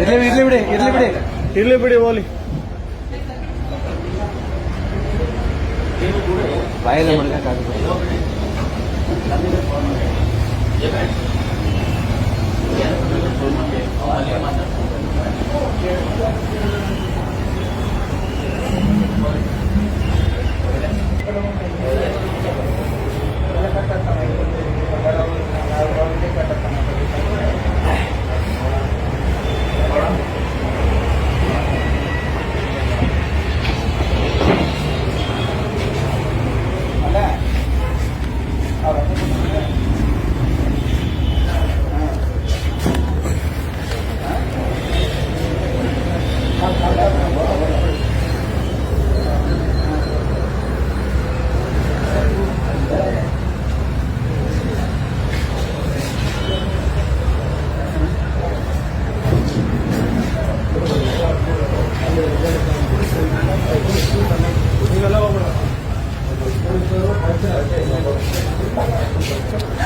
ಇರ್ಲಿ ಇರ್ಲಿ ಬಿಡಿ ಇರ್ಲಿ ಬಿಡಿ. ಇರ್ಲಿ ಬಿಡಿ ಹೋಲಿ ಬಾಯೆಲ್ಲ ಮಡ್ಗಕ್ಕಾಗುತ್ತೆ Thank you.